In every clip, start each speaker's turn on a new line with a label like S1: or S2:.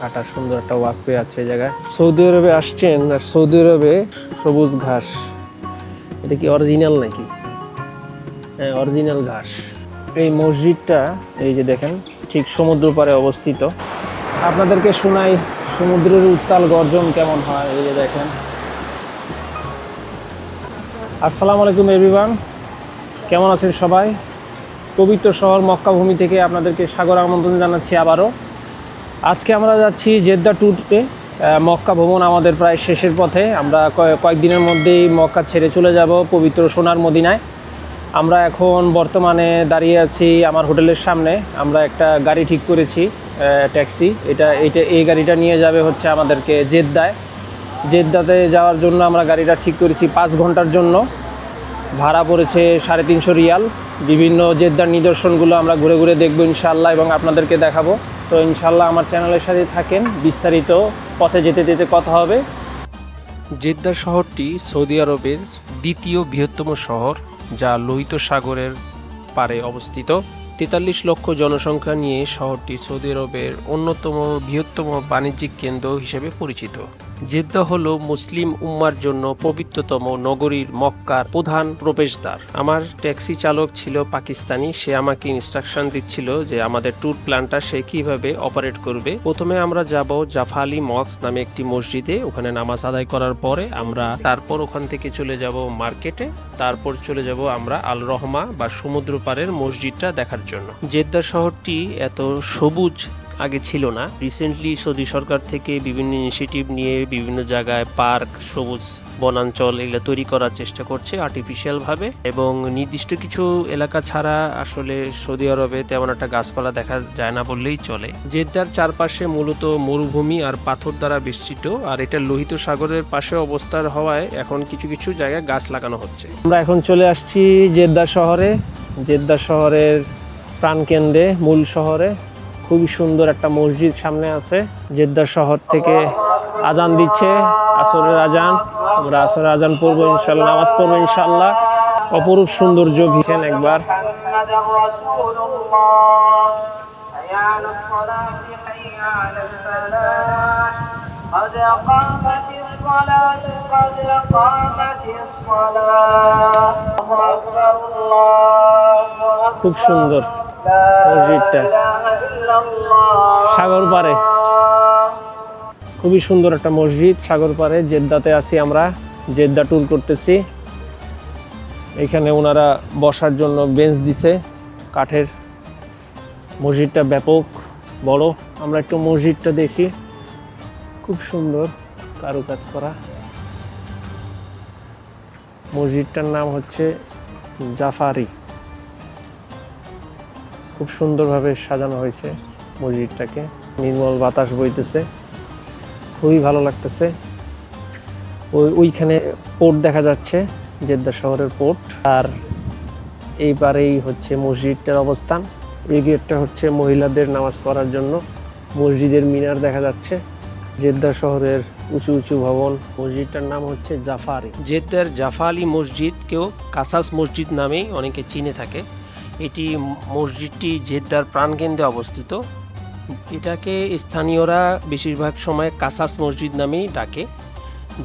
S1: হাঁটার সুন্দর একটা ওয়াকওয়ে আছে এই জায়গায়। সৌদি আরবে আসছেন আর সৌদি আরবে সবুজ ঘাস। এটা কি অরিজিনাল নাকি? হ্যাঁ অরিজিনাল ঘাস। এই মসজিদটা, এই যে দেখেন, ঠিক সমুদ্র পাড়ে অবস্থিত। আপনাদেরকে শোনাই, সমুদ্রের উত্তাল গর্জন কেমন হয়, এই যে দেখেন। আসসালামু আলাইকুম এভরিওয়ান কেমন আছেন সবাই? পবিত্র শহর মক্কা ভূমি থেকে আপনাদেরকে সাগর আমন্ত্রণ জানাচ্ছি আবারও। আজকে আমরা যাচ্ছি জেদ্দা ট্যুরে। মক্কা ভ্রমণ আমাদের প্রায় শেষের পথে। আমরা কয়ে- কয়েকদিনের মধ্যেই মক্কা ছেড়ে চলে যাব পবিত্র সোনার মদিনায়। আমরা এখন বর্তমানে দাঁড়িয়ে আছি আমার হোটেলের সামনে। আমরা একটা গাড়ি ঠিক করেছি ট্যাক্সি। এটা এইটা এই গাড়িটা নিয়ে যাবে হচ্ছে আমাদেরকে জেদ্দায়। জেদ্দাতে যাওয়ার জন্য আমরা গাড়িটা ঠিক করেছি পাঁচ ঘণ্টার জন্য। ভাড়া পড়েছে সাড়ে তিনশো রিয়াল। বিভিন্ন জেদ্দার নিদর্শনগুলো আমরা ঘুরে ঘুরে দেখব ইনশাল্লাহ এবং আপনাদেরকে দেখাবো। তো ইনশাল্লাহ আমার চ্যানেলের সাথে থাকেন, বিস্তারিত পথে যেতে যেতে কথা হবে।
S2: জেদ্দা শহরটি সৌদি আরবের দ্বিতীয় বৃহত্তম শহর, যা লোহিত সাগরের পারে অবস্থিত। তেতাল্লিশ লক্ষ জনসংখ্যা নিয়ে শহরটি সৌদি আরবের অন্যতম বৃহত্তম বাণিজ্যিক কেন্দ্র হিসেবে পরিচিত। জেদ্দা হল মুসলিম উম্মার জন্য পবিত্রতম নগরীর মক্কার প্রধান প্রবেশদ্বার। আমার ট্যাক্সি চালক ছিল পাকিস্তানি, সে আমাকে ইনস্ট্রাকশন দিচ্ছিল যে আমাদের ট্যুর প্ল্যানটা সে কীভাবে অপারেট করবে। প্রথমে আমরা যাব জাফা আলী মক্স নামে একটি মসজিদে, ওখানে নামাজ আদায় করার পরে আমরা তারপর ওখান থেকে চলে যাব মার্কেটে, তারপর চলে যাব আমরা আল রহমা বা সমুদ্র পাড়ের মসজিদটা দেখার জন্য। জেদ্দা শহরটি এত সবুজ আগে ছিল না। রিসেন্টলি সৌদি সরকার থেকে বিভিন্ন ইনিশিয়েটিভ নিয়ে বিভিন্ন জায়গায় পার্ক, সবুজ বনাঞ্চল এগুলো তৈরি করার চেষ্টা করছে আর্টিফিশিয়ালভাবে এবং নির্দিষ্ট কিছু এলাকা ছাড়া আসলে সৌদি আরবে তেমন একটা গাছপালা দেখা যায় না বললেই চলে। জেদ্দার চারপাশে মূলত মরুভূমি আর পাথর দ্বারা বেষ্টিত আর এটা লোহিত সাগরের পাশে অবস্থার হওয়ায় এখন কিছু কিছু জায়গায় গাছ লাগানো হচ্ছে।
S1: আমরা এখন চলে আসছি জেদ্দা শহরে। জেদ্দা শহরের প্রাণকেন্দ্রে, মূল শহরে। খুবই সুন্দর একটা মসজিদ সামনে আছে জেদ্দা শহর থেকে আজান দিচ্ছে আসরের আজান আমরা আসরের আজান পড়বো ইনশাল্লাহ নামাজ পড়বো ইনশাল্লাহ অপরূপ সৌন্দর্য ভিখেন একবার
S3: محمد رسول الله حي على الصلاة حي على الفلاح قد قامت الصلاة قد قامت الصلاة الله أكبر الله أكبر
S1: খুব সুন্দর
S3: لا
S1: মসজিদটা। সাগর পারে খুবই সুন্দর একটা মসজিদ, সাগর পারে জেদ্দাতে আছি আমরা। জেদ্দা ট্যুর করতেছি। এখানে ওনারা বসার জন্য বেঞ্চ দিছে। কাঠের মসজিদটা ব্যাপক, বড়। আমরা একটু মসজিদটা দেখি। খুব সুন্দর কারুকাজ করা মসজিদটার নাম হচ্ছে জাফারি। খুব সুন্দরভাবে সাজানো হয়েছে মসজিদটাকে। নির্মল বাতাস বইতেছে। খুবই ভালো লাগতেছে। ওই ওইখানে পোর্ট দেখা যাচ্ছে, জেদ্দা শহরের পোর্ট। আর এই পারেই হচ্ছে মসজিদটার অবস্থান। এই গেটটা হচ্ছে মহিলাদের নামাজ পড়ার জন্য। মসজিদের মিনার দেখা যাচ্ছে। জেদ্দা শহরের উঁচু উঁচু ভবন। মসজিদটার নাম হচ্ছে জাফারি।
S2: জেদ্দার জাফা আলী মসজিদকেও কাসাস মসজিদ নামেই অনেকে চিনে থাকে। এটি মসজিদটি জেদ্দার প্রাণকেন্দ্রে অবস্থিত। এটাকে স্থানীয়রা বেশিরভাগ সময় কাসাস মসজিদ নামেই ডাকে।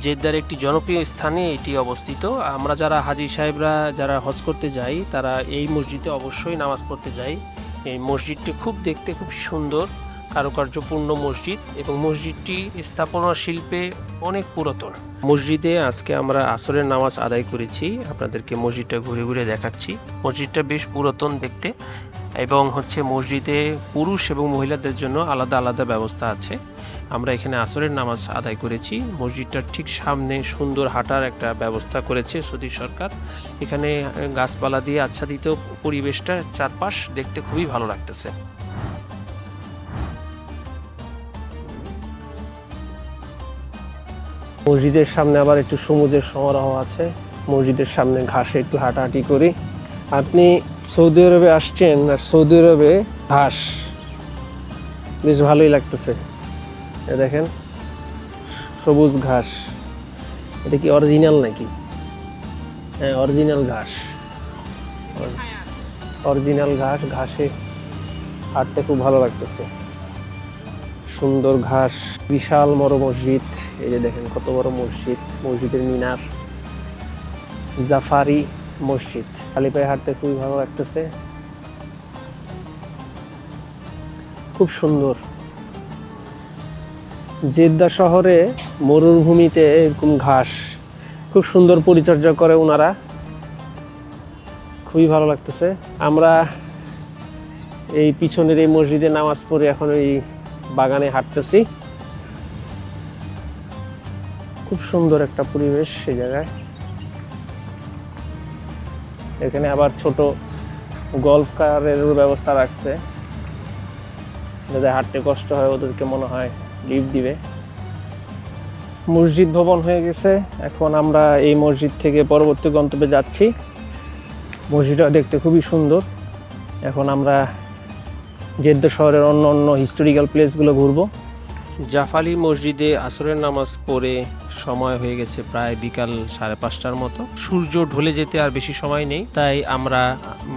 S2: জেদ্দার একটি জনপ্রিয় স্থানে এটি অবস্থিত। আমরা যারা হাজির সাহেবরা যারা হজ করতে যাই, তারা এই মসজিদে অবশ্যই নামাজ পড়তে যাই। এই মসজিদটি খুব দেখতে খুব সুন্দর। কারুকার্যপূর্ণ মসজিদ এবং মসজিদটি স্থাপনা শিল্পে অনেক পুরাতন। মসজিদে আজকে আমরা আসরের নামাজ আদায় করেছি। আপনাদেরকে মসজিদটা ঘুরে ঘুরে দেখাচ্ছি। মসজিদটা বেশ পুরাতন দেখতে এবং হচ্ছে মসজিদে পুরুষ এবং মহিলাদের জন্য আলাদা আলাদা ব্যবস্থা আছে। আমরা এখানে আসরের নামাজ আদায় করেছি। মসজিদটার ঠিক সামনে সুন্দর হাঁটার একটা ব্যবস্থা করেছে সৌদি সরকার। এখানে গাছপালা দিয়ে আচ্ছাদিত পরিবেশটা চারপাশ দেখতে খুবই ভালো লাগতেছে।
S1: মসজিদের সামনে আবার একটু সমুদ্রের সমারোহ আছে। মসজিদের সামনে ঘাসে একটু হাঁটাহাঁটি করি। আপনি সৌদি আরবে আসছেন আর সৌদি আরবে ঘাস, বেশ ভালোই লাগতেছে। দেখেন, সবুজ ঘাস। এটা কি অরিজিনাল নাকি? হ্যাঁ অরিজিনাল ঘাস। অরিজিনাল ঘাস, ঘাসে হাঁটতে খুব ভালো লাগতেছে। সুন্দর ঘাস, বিশাল বড় মসজিদ। এই যে দেখেন কত বড় মসজিদ, মসজিদের মিনার। জাফারি মসজিদ। খালি পায়ে হাঁটতে খুবই ভালো লাগতেছে। খুব সুন্দর। জেদ্দা শহরে মরুভূমিতে এরকম ঘাস। খুব সুন্দর পরিচর্যা করে ওনারা খুবই ভালো লাগতেছে। আমরা এই পিছনের এই মসজিদে নামাজ পড়ে এখন এই বাগানে হাঁটতেছি। খুব সুন্দর একটা পরিবেশ সেই জায়গায়। এখানে আবার ছোট গল্ফ কারেরও ব্যবস্থা রাখছে। যাদের হাঁটতে কষ্ট হয়, ওদেরকে মনে হয় লিফট দিবে। মসজিদ ভবন হয়ে গেছে। এখন আমরা এই মসজিদ থেকে পরবর্তী গন্তব্যে যাচ্ছি। মসজিদটা দেখতে খুবই সুন্দর। এখন আমরা জেদ্দা শহরের অন্য অন্য হিস্টোরিক্যাল প্লেসগুলো ঘুরবো।
S2: জাফালি মসজিদে আসরের নামাজ পড়ে সময় হয়ে গেছে প্রায় বিকাল সাড়ে পাঁচটার মতো। সূর্য ঢলে যেতে আর বেশি সময় নেই, তাই আমরা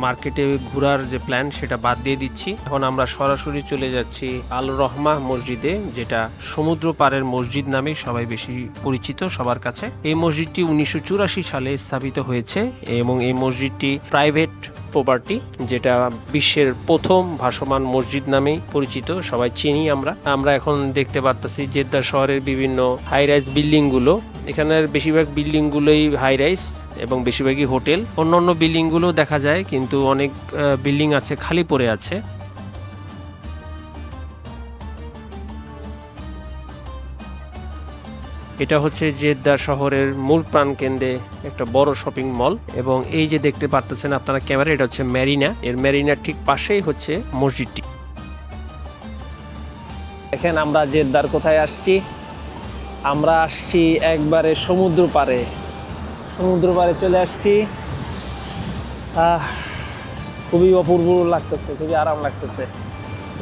S2: মার্কেটে ঘোরার যে প্ল্যান সেটা বাদ দিয়ে দিচ্ছি। এখন আমরা সরাসরি চলে যাচ্ছি আল রহমা মসজিদে, যেটা সমুদ্র পাড়ের মসজিদ নামে সবাই বেশি পরিচিত সবার কাছে। এই মসজিদটি উনিশশো চুরাশি সালে স্থাপিত হয়েছে এবং এই মসজিদটি প্রাইভেট প্রপার্টি, যেটা বিশ্বের প্রথম ভাসমান মসজিদ নামেই পরিচিত, সবাই চিনি আমরা। আমরা এখন দেখতে পারতেছি জেদ্দা শহরের বিভিন্ন হাই বিল্ডিংগুলো এখানের বেশিরভাগ বিল্ডিং গুলোই হাই রাইস এবং বেশিরভাগই হোটেল অন্যান্য বিল্ডিংগুলো দেখা যায়, কিন্তু অনেক বিল্ডিং আছে, খালি পড়ে আছে। এটা হচ্ছে জেদ্দা শহরের মূল প্রাণকেন্দ্রে একটা বড় শপিং মল। এবং এই যে দেখতে পারতেছেন আপনারা ক্যামেরা, এটা হচ্ছে ম্যারিনা এর ম্যারিনার ঠিক পাশেই হচ্ছে মসজিদটি।
S1: দেখেন আমরা জেদ্দার কোথায় আসছি? আমরা আসছি একবারে সমুদ্র পারে সমুদ্র পাড়ে চলে আসছি। খুবই অপূর্ব লাগতেছে, খুবই আরাম লাগতেছে।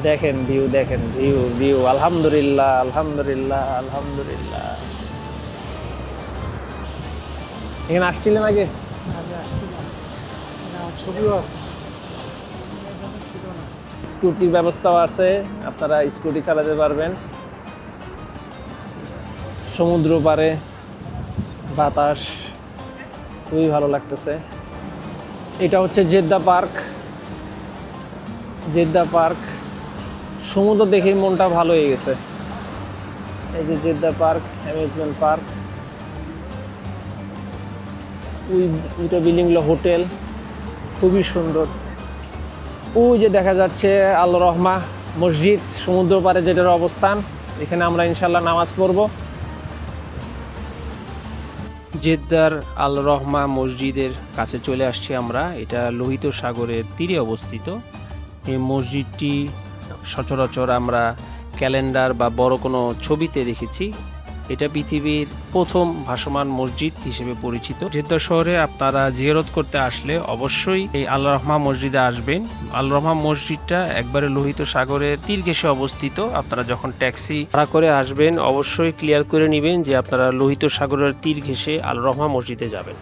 S1: দেখেন ভিউ দেখেন ভিউ ভিউ আলহামদুলিল্লাহ আলহামদুলিল্লাহ আলহামদুলিল্লাহ। এখানে আসছিলেন আগে?
S4: ছবিও আছে।
S1: স্কুটির ব্যবস্থাও আছে আপনারা স্কুটি চালাতে পারবেন। সমুদ্র পারে বাতাস খুবই ভালো লাগতেছে। এটা হচ্ছে জেদ্দা পার্ক। Jeddah park. সমুদ্র দেখে মনটা ভালো হয়ে গেছে। এই যে জেদ্দা পার্ক অ্যামিউজমেন্ট পার্ক। ওই দুটো বিল্ডিংগুলো হোটেল খুবই সুন্দর। ওই যে দেখা যাচ্ছে আল রহমা মসজিদ, সমুদ্র পাড়ে যেটার অবস্থান, এখানে আমরা ইনশাল্লাহ নামাজ পড়ব।
S2: জেদ্দার আল রহমা মসজিদের কাছে চলে আসছি আমরা। এটা লোহিত সাগরের তীরে অবস্থিত। এই মসজিদটি সচরাচর আমরা ক্যালেন্ডার বা বড় কোনো ছবিতে দেখেছি। এটা পৃথিবীর প্রথম ভাসমান মসজিদ হিসেবে পরিচিত। জেদ্দা শহরে আপনারা জিয়ারত করতে আসলে অবশ্যই এই আল রহমা মসজিদে আসবেন। আল রহমা মসজিদটা একবারে লোহিত সাগরের তীর ঘেঁষে অবস্থিত। আপনারা যখন ট্যাক্সি ভাড়া করে আসবেন, অবশ্যই ক্লিয়ার করে নেবেন যে আপনারা লোহিত সাগরের তীর ঘেঁষে আল রহমা মসজিদে যাবেন।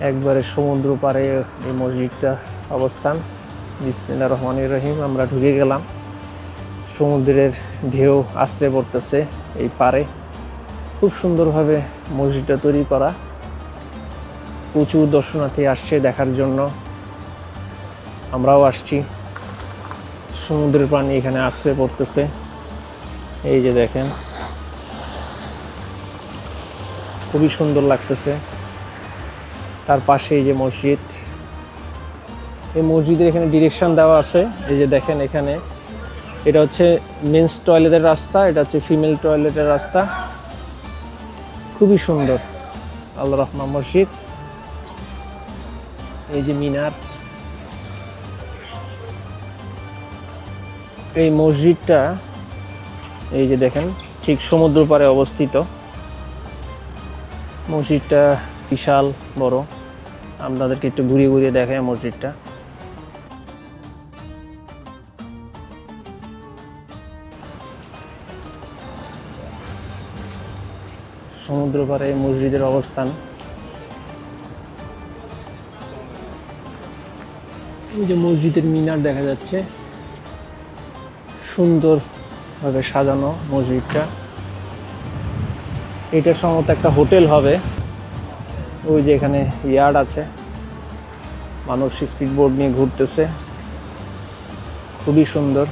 S1: একবারে সমুদ্র পাড়ে এই মসজিদটা অবস্থান। বিসমিল্লা রহমান রহিম, আমরা ঢুকে গেলাম। সমুদ্রের ঢেউ আশ্রে পড়তেছে এই পারে খুব সুন্দরভাবে মসজিদটা তৈরি করা। প্রচুর দর্শনার্থী আসছে দেখার জন্য। আমরাও আসছি। সমুদ্রের পানি এখানে আশ্রে পড়তেছে। এই যে দেখেন। খুবই সুন্দর লাগতেছে। তার পাশে এই যে মসজিদ। এই মসজিদের এখানে ডিরেকশন দেওয়া আছে। এই যে দেখেন এখানে। এটা হচ্ছে মেন্স টয়লেটের রাস্তা, এটা হচ্ছে ফিমেল টয়লেটের রাস্তা। খুবই সুন্দর। আল্লাহ রহমা মসজিদ। এই যে মিনার। এই মসজিদটা, এই যে দেখেন, ঠিক সমুদ্র পাড়ে অবস্থিত। মসজিদটা বিশাল বড়। আপনাদেরকে একটু ঘুরিয়ে ঘুরিয়ে দেখায় মসজিদটা। সমুদ্র পাড়ে মসজিদের অবস্থান। এই যে মসজিদের মিনার দেখা যাচ্ছে সুন্দর ভাবে সাজানো মসজিদটা। এটা সম্ভবত একটা হোটেল হবে। ওই যে এখানে ইয়ার্ড আছে। মানুষ স্পিড বোর্ড নিয়ে ঘুরতেছে। খুবই সুন্দর।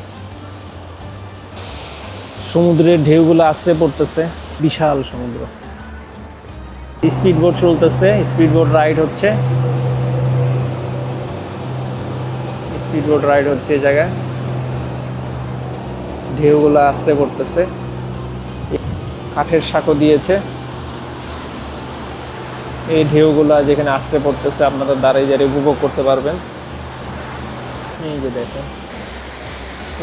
S1: সমুদ্রের ঢেউগুলো আশ্রে পড়তেছে। বিশাল সমুদ্র। স্পিড বোট চলতেছে স্পিড বোট রাইড হচ্ছে। স্পিড বোট রাইড হচ্ছে এই জায়গায়। ঢেউগুলো আশ্রে পড়তেছে। কাঠের সাঁকো দিয়েছে। এই ঢেউগুলা যেখানে আশ্রে পড়তেছে, আপনারা দাঁড়িয়ে দাঁড়িয়ে উপভোগ করতে পারবেন। এই যে দেখেন।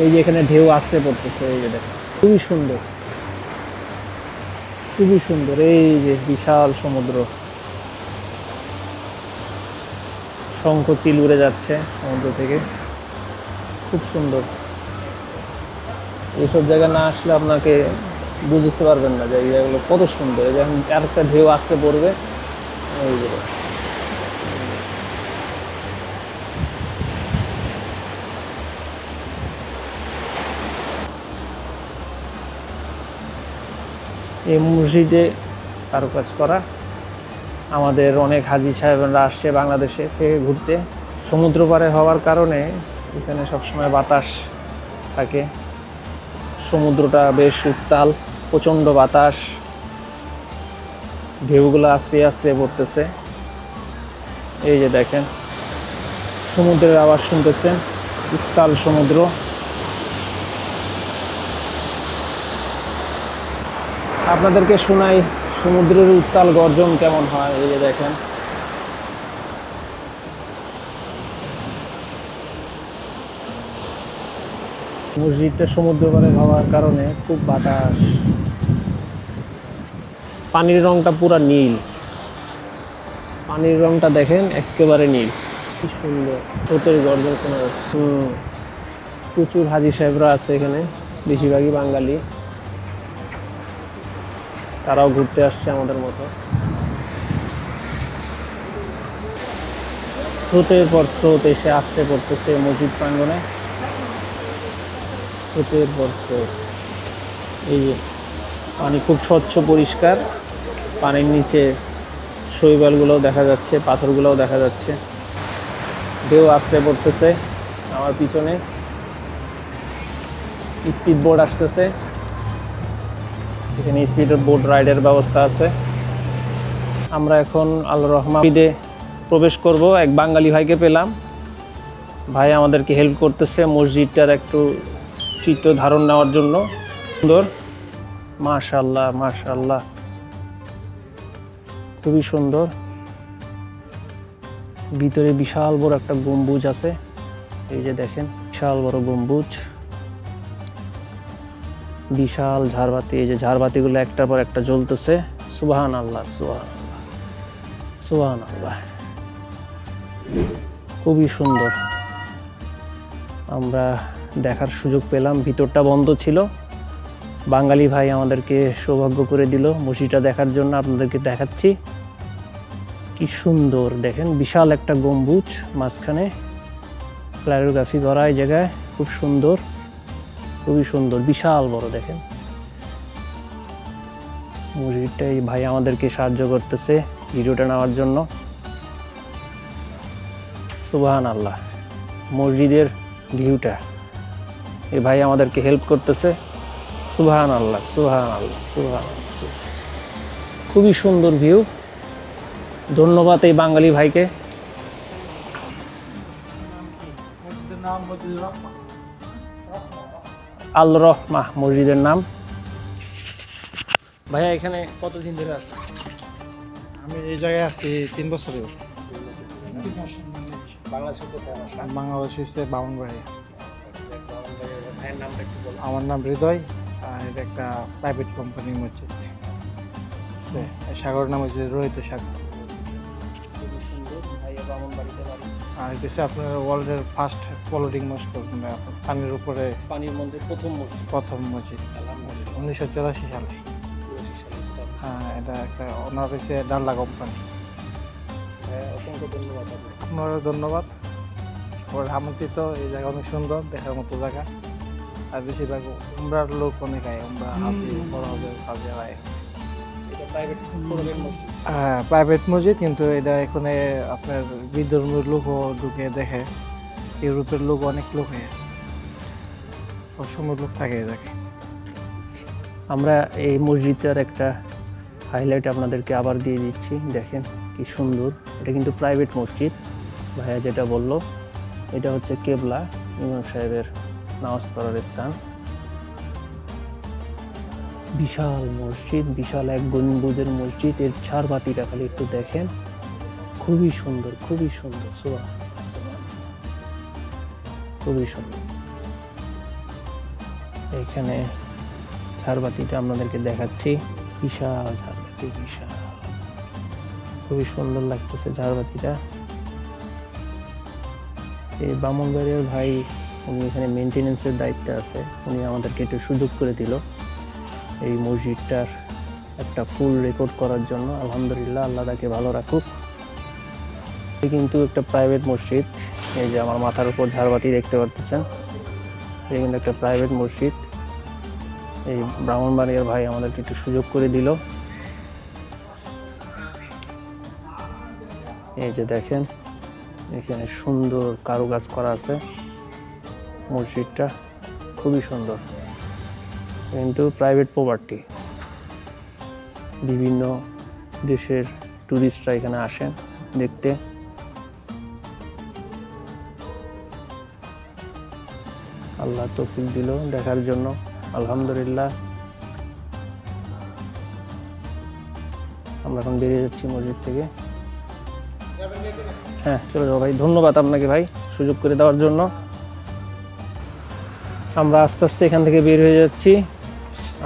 S1: এই যে এখানে ঢেউ আশ্রে পড়তেছে, এই যে দেখেন। খুবই সুন্দর। খুবই সুন্দর, এই যে বিশাল সমুদ্র। শঙ্খ চিল উড়ে যাচ্ছে সমুদ্র থেকে। খুব সুন্দর। এইসব জায়গা না আসলে আপনাকে বুঝতে পারবেন না জায়গাগুলো কত সুন্দর। আর আরেকটা ঢেউ আসতে পড়বে, এই এই মসজিদে কারুকাজ করা। আমাদের অনেক হাজি সাহেবরা আসছে বাংলাদেশে থেকে ঘুরতে। সমুদ্র পাড়ে হওয়ার কারণে এখানে সবসময় বাতাস থাকে। সমুদ্রটা বেশ উত্তাল, প্রচণ্ড বাতাস। ঢেউগুলো আশ্রে আশ্রে পড়তেছে। এই যে দেখেন, সমুদ্রের আওয়াজ শুনতেছেন, উত্তাল সমুদ্র। আপনাদেরকে শোনাই, সমুদ্রের উত্তাল গর্জন কেমন হয়, এই যে দেখেন। মসজিদটা সমুদ্র পাড়ে হওয়ার কারণে খুব বাতাস। পানির রংটা পুরো নীল। পানির রংটা দেখেন, একেবারে নীল। কি সুন্দর, স্রোতের গর্জন কোনো হুম, প্রচুর হাজি সাহেবরা আছে এখানে, বেশিরভাগই বাঙালি। তারাও ঘুরতে আসছে আমাদের মতো। স্রোতের পর স্রোত এসে আসছে পড়তেছে মসজিদ প্রাঙ্গনে স্রোতের পর স্রোত। এই যে, পানি খুব স্বচ্ছ, পরিষ্কার। পানির নিচে শৈবালগুলোও দেখা যাচ্ছে, পাথরগুলোও দেখা যাচ্ছে। ঢেউ আছড়ে পড়তেছে আমার পিছনে। স্পিড বোর্ড আসতেছে। এখানে স্পিড বোট রাইডের ব্যবস্থা আছে। আমরা এখন আল রহমানিদে প্রবেশ করব। এক বাঙালি ভাইকে পেলাম। ভাই আমাদেরকে হেল্প করতেছে মসজিদটার একটু চিত্র ধারণ নেওয়ার জন্য। সুন্দর। মাশাল্লাহ মাশাল্লাহ খুবই সুন্দর। ভিতরে বিশাল বড় একটা গম্বুজ আছে। এই যে দেখেন, বিশাল বড় গম্বুজ। বিশাল ঝাড়বাতি, এই যে ঝাড়বাতিগুলো একটার পর একটা জ্বলতেছে। সুবাহান আল্লাহ সুবাহান আল্লাহ সুবাহান আল্লাহ খুবই সুন্দর। আমরা দেখার সুযোগ পেলাম, ভিতরটা বন্ধ ছিল। বাঙালি ভাই আমাদেরকে সৌভাগ্য করে দিল মসজিদটা দেখার জন্য, আপনাদেরকে দেখাচ্ছি। কি সুন্দর, দেখেন, বিশাল একটা গম্বুজ মাঝখানে। ক্লারিওগ্রাফি করা এই জায়গায়, খুব সুন্দর। খুবই সুন্দর, বিশাল বড় দেখেন। এই ভাই আমাদেরকে সাহায্য করতেছে ভিডিওটা নেওয়ার জন্য। সুবাহান আল্লাহ মসজিদের ভিউটা। এই ভাই আমাদেরকে হেল্প করতেছে। সুবাহান আল্লাহ সুবাহান আল্লাহ সুবাহান খুবই সুন্দর ভিউ ধন্যবাদ এই বাঙালি ভাইকে। আল রহমা মসজিদের নাম। ভাইয়া এখানে কতদিন ধরে আছে
S4: আমি এই জায়গায় আছি তিন
S1: বাংলাদেশের
S4: বাংলাদেশ হচ্ছে বামনবাড়ি
S1: ভাইয়ের নামটা একটু বলো
S4: আমার নাম হৃদয় আর এটা একটা প্রাইভেট কোম্পানির মসজিদ। সে সাগর নাম হচ্ছে রোহিত সাগর। আর এটা আপনার ওয়ার্ল্ডের ফার্স্ট ফলোডিং মস্ক পানির উপরে
S1: পানির মধ্যে প্রথম মসজিদ।
S4: প্রথম মসজিদ। উনিশশো চুরাশি সালে। হ্যাঁ এটা একটা ওনার হচ্ছে ডাল্লা কোম্পানি।
S1: ভাইয়া অসংখ্য ধন্যবাদ
S4: আপনারও ধন্যবাদ। সবার আমন্ত্রিত এই জায়গা অনেক সুন্দর দেখার মতো জায়গা। আর বেশিরভাগ উমরার লোক অনেক আয় উমরা হাসি বড় হবে কাজে আয় হ্যাঁ প্রাইভেট মসজিদ কিন্তু এটা এখানে আপনার বিধর্মীর লোকও ঢুকে দেখে। ইউরোপের লোক অনেক লোক। হয় সবসময় লোক থাকে জায়গায়।
S1: আমরা এই মসজিদটার একটা হাইলাইট আপনাদেরকে আবার দিয়ে দিচ্ছি। দেখেন কি সুন্দর। এটা কিন্তু প্রাইভেট মসজিদ। ভাইয়া যেটা বলল এটা হচ্ছে কেবলা ইমাম সাহেবের নামাজ পড়ার স্থান। বিশাল মসজিদ, বিশাল এক গম্বুজের মসজিদ। এর ঝাড়বাতিটা খালি একটু দেখেন। খুবই সুন্দর খুবই সুন্দর। সুবহান। খুবই সুন্দর। এখানে ঝাড়বাতিটা আপনাদেরকে দেখাচ্ছি। বিশাল ঝাড়বাতি বিশাল। খুবই সুন্দর লাগতেছে ঝাড়বাতিটা এই বামনবাড়িয়ার ভাই, উনি এখানে মেনটেনেন্সের দায়িত্বে আছে। উনি আমাদেরকে একটু সুযোগ করে দিল। এই মসজিদটার একটা ফুল রেকর্ড করার জন্য। আলহামদুলিল্লাহ, আল্লাহ তাকে ভালো রাখুক। এই কিন্তু একটা প্রাইভেট মসজিদ। এই যে আমার মাথার উপর ঝাড়বাতি দেখতে পারতেছেন। এটা কিন্তু একটা প্রাইভেট মসজিদ। এই ব্রাহ্মণবাড়িয়ার ভাই আমাদেরকে একটু সুযোগ করে দিল। এই যে দেখেন, এখানে সুন্দর কারুকাজ করা আছে মসজিদটা। খুবই সুন্দর। কিন্তু প্রাইভেট প্রপার্টি বিভিন্ন দেশের ট্যুরিস্টরা এখানে আসেন দেখতে। আল্লাহ তৌফিক দিল দেখার জন্য। আলহামদুলিল্লাহ। আমরা এখন বেরিয়ে যাচ্ছি মসজিদ থেকে। হ্যাঁ চলে যাব ভাই। ধন্যবাদ আপনাকে ভাই সুযোগ করে দেওয়ার জন্য। আমরা আস্তে আস্তে এখান থেকে বের হয়ে যাচ্ছি।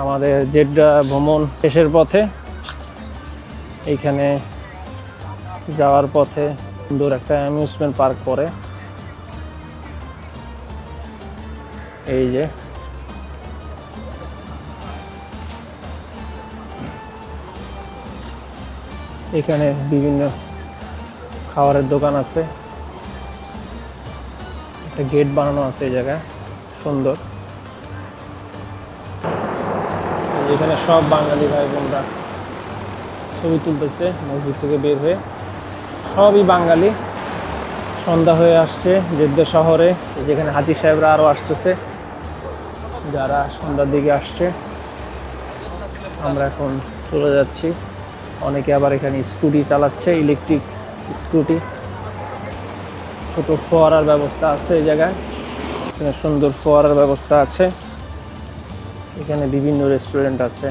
S1: আমাদের জেড্ডা ভ্রমণ শেষের পথে। এইখানে যাওয়ার পথে সুন্দর একটা অ্যামিউজমেন্ট পার্ক পড়ে। এই যে। এখানে বিভিন্ন খাবারের দোকান আছে। একটা গেট বানানো আছে এই জায়গায়। সুন্দর। এখানে সব বাঙালি ভাই বোনরা ছবি তুলতেছে, মসজিদ থেকে বের হয়ে। সবই বাঙালি। সন্ধ্যা হয়ে আসছে জেদ্দা শহরে যেখানে হাজি সাহেবরা আরও আসতেছে। যারা সন্ধ্যার দিকে আসছে, আমরা এখন চলে যাচ্ছি। অনেকে আবার এখানে স্কুটি চালাচ্ছে, ইলেকট্রিক স্কুটি। ছোট ফোয়ারার ব্যবস্থা আছে এই জায়গায়। এখানে সুন্দর ফোয়ারার ব্যবস্থা আছে। এখানে বিভিন্ন রেস্টুরেন্ট আছে।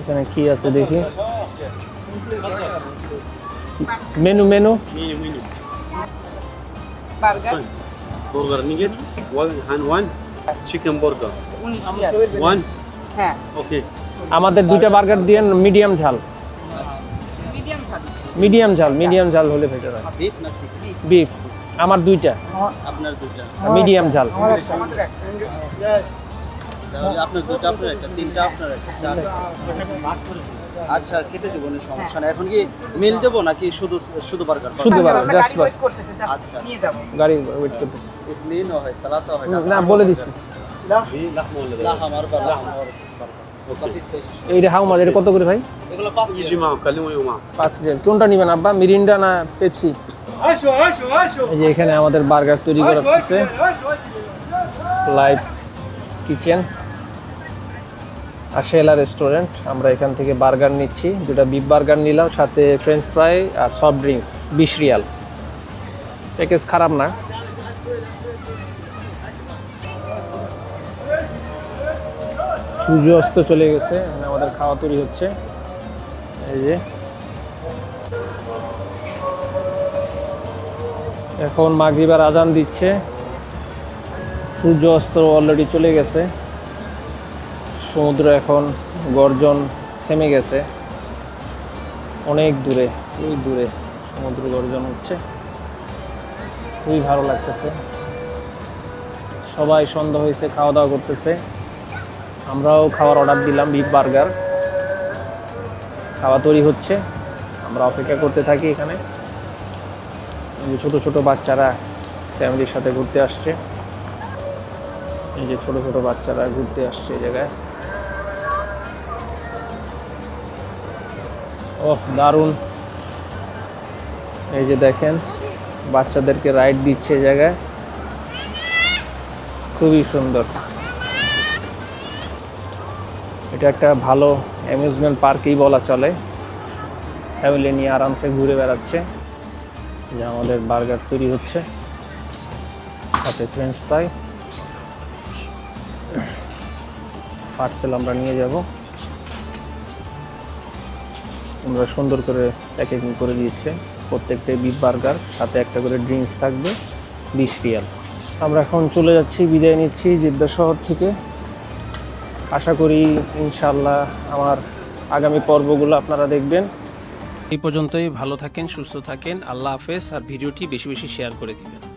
S1: এখানে কি আছে দেখি? মেনু মেনু
S3: বার্গার হ্যাঁ।
S5: Okay.
S1: আমাদের দুইটা বার্গার দিয়ে মিডিয়াম ঝাল।
S3: মিডিয়াম
S1: ঝাল। মিডিয়াম ঝাল হলে ভেতর হয়।
S5: না?
S1: বিফ আমার দুইটা।
S5: আপনার দুটা
S1: মিডিয়াম ঝাল।
S3: আমাদের একটা।
S5: তাহলে আপনার দুটো আপনার একটা তিনটা আপনার একটা আচ্ছা কেটে দেবো না সমস্যা না এখন কি মিল দেবো নাকি শুধু শুধু বার্গার?
S1: শুধু
S3: বার্গার জাস্ট
S5: আচ্ছা।
S3: নিয়ে
S1: গাড়ি ওয়েট করতেছে।
S5: ইডলি হয় তো হয়
S1: না বলে
S5: দিছি।
S1: এইটা হাউ মাছ কত করে ভাই? কোনটা নিবেন আব্বা মিরিন্ডা না পেপসি? এখানে আমাদের বার্গার তৈরি করা হচ্ছে। কিচেন আশেলা রেস্টুরেন্ট। আমরা এখান থেকে বার্গার নিচ্ছি। দুটা বিফ বার্গার নিলাম, সাথে ফ্রেঞ্চ ফ্রাই আর সফট ড্রিঙ্কস, বিশ রিয়াল। প্যাকেজ খারাপ না। সূর্য অস্ত চলে গেছে এখানে আমাদের খাওয়া তৈরি হচ্ছে। এই যে। এখন মাগরিবার আজান দিচ্ছে। সূর্য অস্ত অলরেডি চলে গেছে। সমুদ্র এখন গর্জন থেমে গেছে। অনেক দূরে ওই দূরে সমুদ্র গর্জন হচ্ছে। খুবই ভালো লাগতেছে। সবাই সন্ধ্যা হয়েছে খাওয়া দাওয়া করতেছে। আমরাও খাওয়ার অর্ডার দিলাম বিফ বার্গার খাওয়া তৈরি হচ্ছে। আমরা অপেক্ষা করতে থাকি এখানে। ছোট ছোট বাচ্চারা ফ্যামিলির সাথে ঘুরতে আসছে। এই যে ছোট ছোট বাচ্চারা ঘুরতে আসছে এই জায়গায়। ওহ, দারুণ। এই যে দেখেন, বাচ্চাদেরকে রাইড দিচ্ছে এই জায়গায়। খুবই সুন্দর। এটা একটা ভালো অ্যামিউজমেন্ট পার্কই বলা চলে। ফ্যামিলি নিয়ে আরামসে ঘুরে বেড়াচ্ছে। যে আমাদের বার্গার তৈরি হচ্ছে। সাথে ফ্রেঞ্চ ফ্রাই। পার্সেল আমরা নিয়ে যাব। আমরা সুন্দর করে প্যাকেজিং করে দিয়েছে। প্রত্যেকটাই বিফ বার্গার সাথে একটা করে ড্রিঙ্কস থাকবে, বিশ রিয়াল। আমরা এখন চলে যাচ্ছি, বিদায় নিচ্ছি জিদ্দা শহর থেকে। আশা করি ইনশাল্লাহ আমার আগামী পর্বগুলো আপনারা দেখবেন।
S2: এই পর্যন্তই, ভালো থাকেন, সুস্থ থাকেন, আল্লাহ হাফেজ, আর ভিডিওটি বেশি বেশি শেয়ার করে দিবেন।